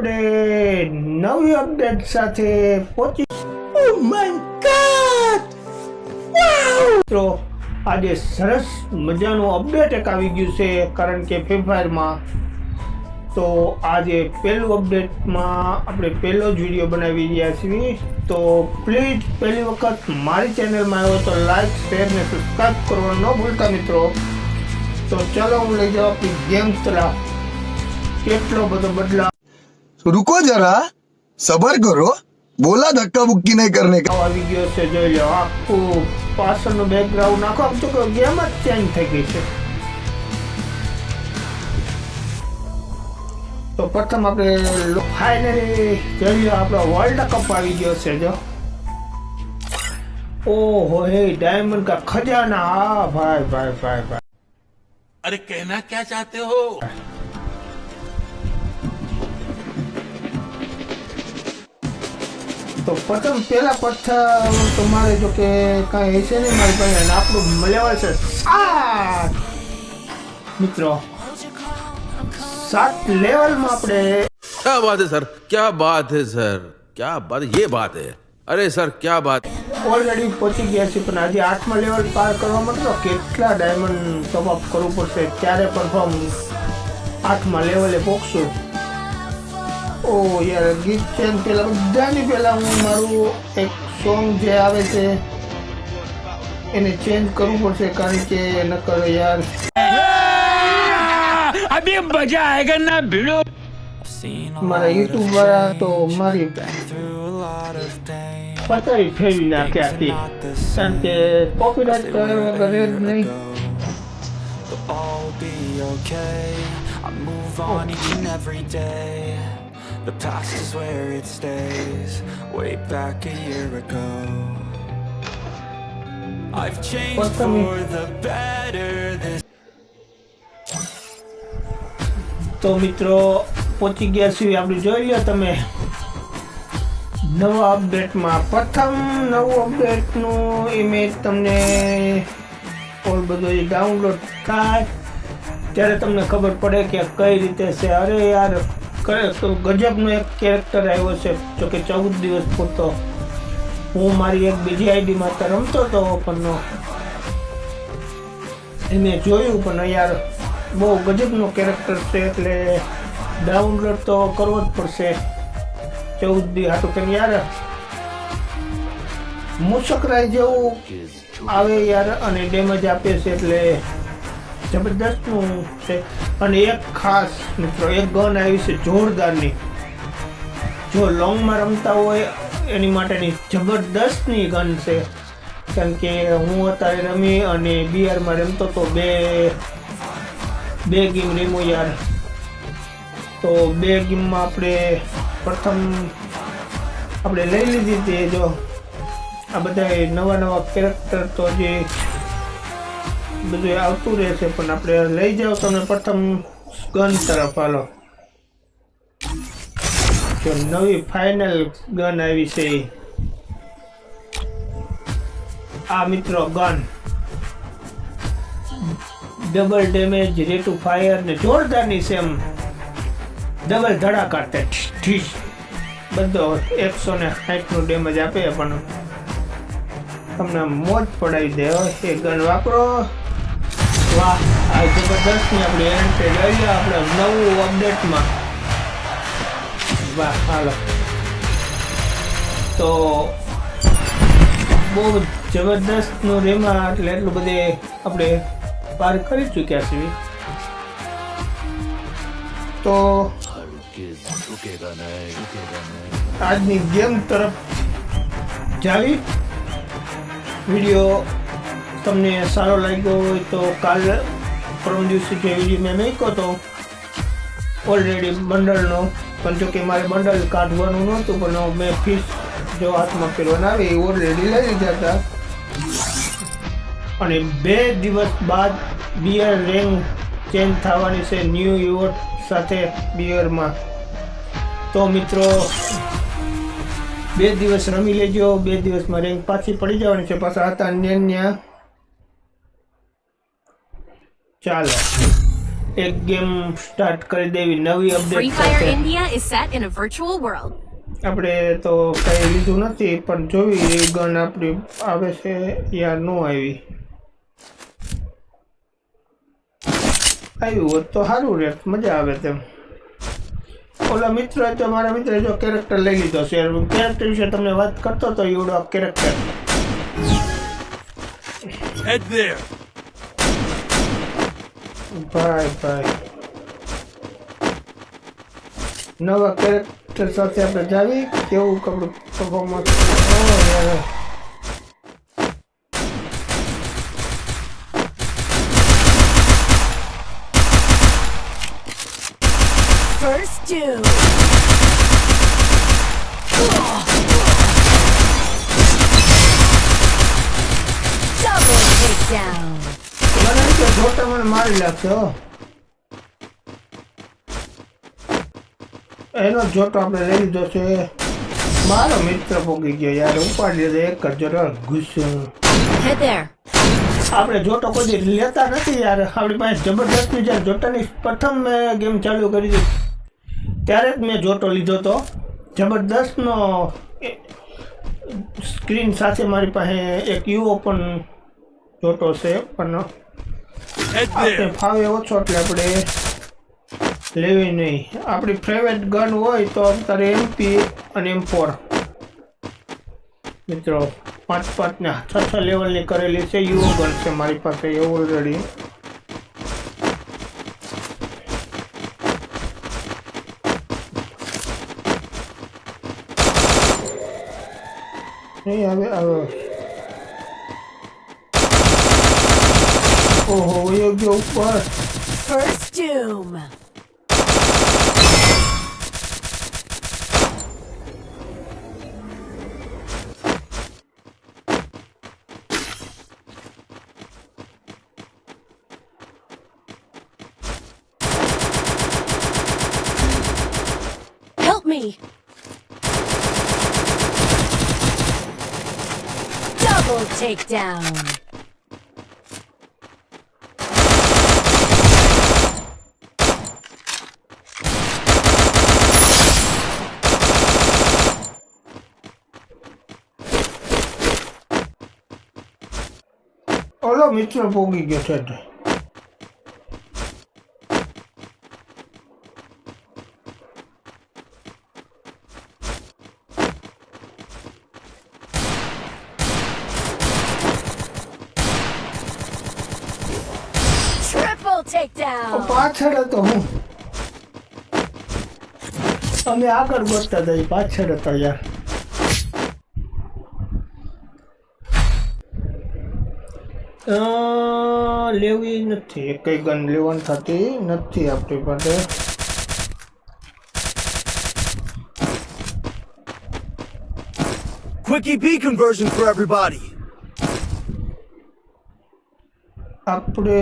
આપણે નવી અપડેટ સાથે પહોંચી મિત્રો આજે સરસ મજાનું અપડેટ એક આવી ગયું છે કારણ કે ફ્રી ફાયરમાં તો આજે પહેલું અપડેટમાં આપણે પહેલો જ વીડિયો બનાવી રહ્યા છીએ. તો પ્લીઝ પહેલી વખત મારી ચેનલમાં આવ્યો તો લાઈક શેર ને સબસ્ક્રાઈબ કરવાનું ન ભૂલતા મિત્રો. તો ચાલો હું લઈ જાઉં આપણી ગેમ તરફ. કેટલો બધો બદલાવ રુકો જરા સબર કરો બોલા ધક્કા બુક્કી નહીં કરને. આવી ગયો છે જોઈ લો આખું પાછળનું બેકગ્રાઉન્ડ નાખો આમ તો ગેમ જ ચેન્જ થઈ ગઈ છે. તો પ્રથમ આપણે ફાઇનલી જોઈ લો આપણો વર્લ્ડ કપ આવી ગયો છે જો. ઓહો હે ડાયમંડ કા ખજાના હા ભાઈ ભાઈ ભાઈ ભાઈ. અરે કહેના ક્યાં ચાહતે હો? તો પ્રથમ પેલા પથ્થર તમારે જો કે કાંઈ હશે નહીં મારી પાસે અને આપણું લેવલ છે સાત મિત્રો સાત લેવલમાં આપણે क्या बात है सर क्या बात है सर क्या बात ये बात है अरे सर क्या बात ઓલરેડી પહોંચી ગયા છીએ પણ આજે આઠમા લેવલ પાર કરવા માટે તો કેટલા ડાયમંડ ટોપ અપ કરવું પડશે ત્યારે પરફોર્મ આઠમા લેવલે પહોંચશું ઓ યાર ગીત છે પેલા બધાની પહેલા હું મારું એક સોંગ જે આવે છે એને ચેન્જ કરવું પડશે કારણ કે નકર યાર અભી મજા આયેગા ના ભીડો મારા યુટ્યુબ વાળા તો મારી પતાવી ફેરી નાખ્યા હતી કારણ કે કોપીરાઇટ કરવા વગર જ નહીં I'll be okay. I move on each and every day. The past is where it stays. Way back a year ago. I've changed for the better this તો મિત્રો પહોંચી ગયા છીએ આપણે જોઈ લો તમે નવા અપડેટમાં પ્રથમ નવું અપડેટનું ઇમેજ તમને ઓલ બધો ડાઉનલોડ થાય ત્યારે તમને ખબર પડે કે કઈ રીતે છે અરે યાર કરે તો ગજબનો એક કેરેક્ટર આવ્યો છે, જો કે ચૌદ દિવસ પૂરતો. હું મારી એક બીજી આઈડીમાં તો રમતો હતો પણ એને જોયું પણ યાર, બહુ ગજબનો કેરેક્ટર છે એટલે ડાઉનલોડ તો કરવો જ પડશે. ચૌદ દી હાટું કે યાર, મુસકરાઈ જેવું આવે યાર અને ડેમેજ આપે છે એટલે જબરદસ્તનું છે. અને એક ખાસ મિત્રો, એક ગન આવી છે જોરદારની. જો લોંગમાં રમતા હોય, એની માટેની જબરદસ્તની ગન છે. કારણ કે હું અત્યારે રમી અને બિયરમાં રમતો તો બે બે ગેમ રમો યાર. તો બે ગેમમાં આપણે પ્રથમ આપણે લઈ લીધી હતી જો. આ બધા નવા નવા કેરેક્ટર તો જે બધું આવતું રહેશે પણ આપણે લઈ જાઓ તમે પ્રથમ ગન તરફ, હાલો. નવી ફાઇનલ ગન આવી છે આ મિત્રો gun double damage rate to fire ને જોરદારની સેમ ડબલ ધડાકા તે ઠીસ બધો એકસો ને સાઠનું ડેમેજ આપે પણ. તમને મોજ પડાવી દે એ ગન વાપરો. વાહ, આ જબરદસ્તની આપણે લઈ લો આપણે નવું અપડેટમાં વાહ, હાલો. તો બહુ જબરદસ્તનું રેમાં એટલે એટલું બધે આપણે પાર કરી ચૂક્યા છીએ. તો આજની ગેમ તરફ જાવી. વીડિયો તમને સારો લાગ્યો હોય તો કાલ પરમ દિવસે જે વીડિયો મેં મૂક્યો તો ઓલરેડી બંડલનો. પણ જો કે મારે બંડલ કાઢવાનું નહોતું, પણ મેં ફીસ જો હાથમાં પહેરવાના આવે એ ઓલરેડી લઈ લીધા હતા. અને બે દિવસ બાદ બિયર રેન્ક ચેન્જ થવાની છે ન્યૂ યોર્ક સાથે બિયરમાં તો મિત્રો, બે દિવસ રમી લેજો, બે દિવસમાં રેન્ક પાછી પડી જવાની છે, પાછા હતા અન્ય ચાલો. એક ગેમ સ્ટાર્ટ કરી દેવી નવી Free અપડેટ સાથે India is set in a virtual world આપણે તો કઈ લીધું નથી પણ જોવી એ ગન આપણી આવે છે યા ન આવી. આવ્યું હોત તો સારું રે મજા આવે તેમ. ઓલા મિત્ર તો મારા મિત્ર જો કેરેક્ટર લઈ લીધો છે કેરેક્ટર વિશે તમને વાત કરતો તો એવડો કેરેક્ટર Head there. ભાઈ ભાઈ. નવા કેરેક્ટર સાથે આપણે જાવી કેવું કપડું performance First Doom. Double takedown. મને એમ કે મને મારી હો એનો જોતો આપણે લઈ લીધો છે. મારો મિત્ર પોગી ગયો યાર ઉપાડી લીધો એક જ જોતો ગુસ્સો. આપણે જોતો કોઈ લેતા નથી યાર. આપણી પાસે જબરદસ્તની જ્યારે જોતાની પ્રથમ મેં ગેમ ચાલુ કરી હતી. ત્યારે જ મેં જોટો લીધો હતો જબરદસ્તનો સ્ક્રીન સાથે મારી પાસે એક યુ પણ જોટો છે. પણ ફાવે ઓછો એટલે આપણે લેવી નહીં. આપણી ફેવરેટ ગન હોય તો અત્યારે એમપી અને એમ ફોર મિત્રો, પાંચ પાંચ ને છ છ લેવલની કરેલી છે યુઓ ગન છે મારી પાસે એવું ઓલરેડી નહીં હવે. Oh, yo, yo. First doom. Help me. Double takedown. ઓલો મિત્ર પોગી ગયો છે. પાછળ હતો હું અમે આગળ વધતા હતા પાછળ હતા યાર લેવી નથી. કઈ ગન લેવાની થતી નથી આપણી પાસે. Quick EP conversion for everybody. આપણે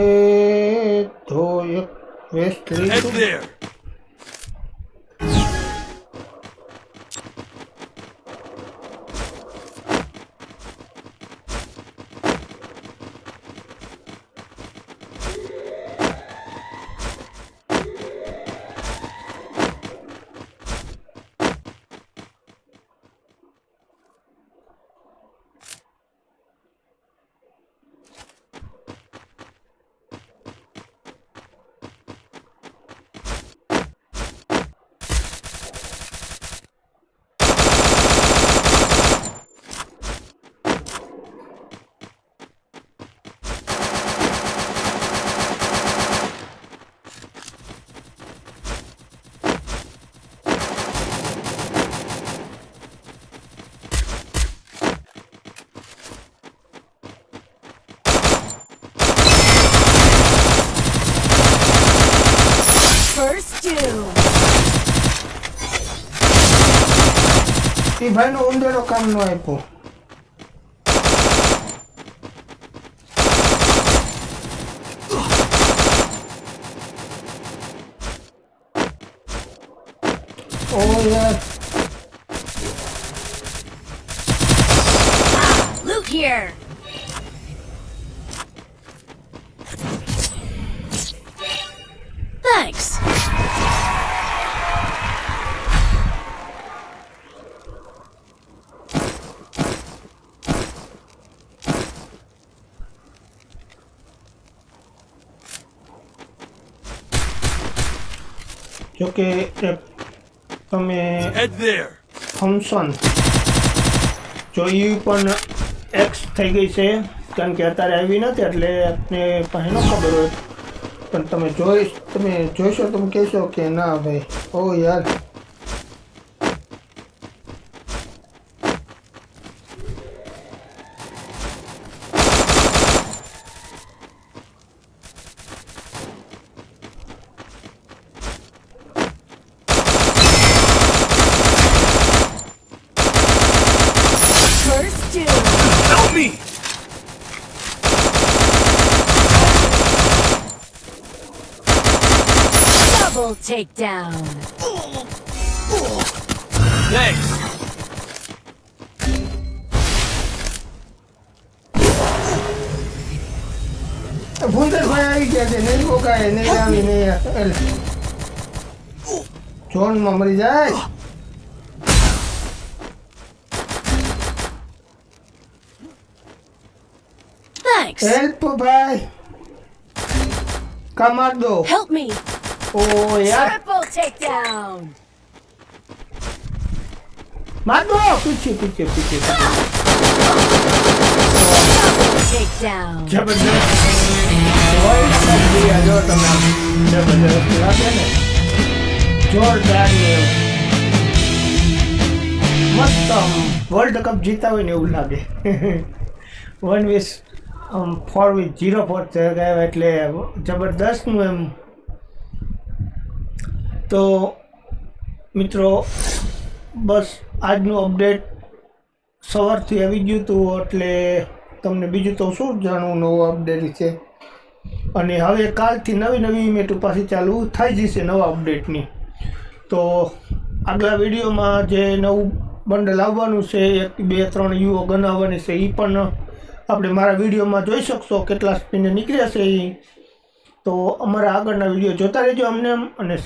તો એક વેસ્ટ લઈશું. એ ભાઈનો ઉંદેડો કામ નો આપ્યો ઓ યાર Loot here. જોકે તમે. ફંક્શન જો એ પણ એક્સ થઈ ગઈ છે કારણ કે અત્યારે આવી નથી એટલે આપને પાસે ન ખબર હોય. પણ તમે જોઈ તમે જોઈશો તમે કહેશો કે ના ભાઈ. ઓ યાર First doom. Help me! Double takedown. Thanks. ભૂંદરભાઈ આવી ગયા છે નહીં પોકાય નહીં આવી નહીં એટલે જોનમાં મરી જાય Thanks. Help, ભાઈ કા માર દો Help me. ઓ યાર Triple takedown. માર દો પીછે પીછે પીછે Double takedown. જબરદસ્ત વર્લ્ડ કપ જોયા જો તમે જબરદસ્ત લાગે ને જોરદાર ને એવું. મસ્ત આમ વર્લ્ડ કપ જીતા હોય ને એવું લાગે વન વીસ આમ ફોર વીસ જીરો ફોર થઈ ગયા એટલે જબરદસ્તનું એમ તો મિત્રો, બસ આજનું અપડેટ સવારથી આવી ગયું હતું, એટલે તમને બીજું તો શું જાણવું, નવું અપડેટ છે. અને હવે કાલથી નવી નવી ઇમેટો પાસે ચાલુ થઈ જશે નવા અપડેટની તો આગલા વિડીયોમાં જે નવું બંડલ આવવાનું છે, એક, બે, ત્રણ યુઓ ગણાવવાની છે એ પણ આપણે મારા વિડીયોમાં જોઈ શકશો, કેટલા સ્પીને નીકળ્યા છે એ તો અમારા આગળના વીડિયો જોતા રહેજો અમને, અને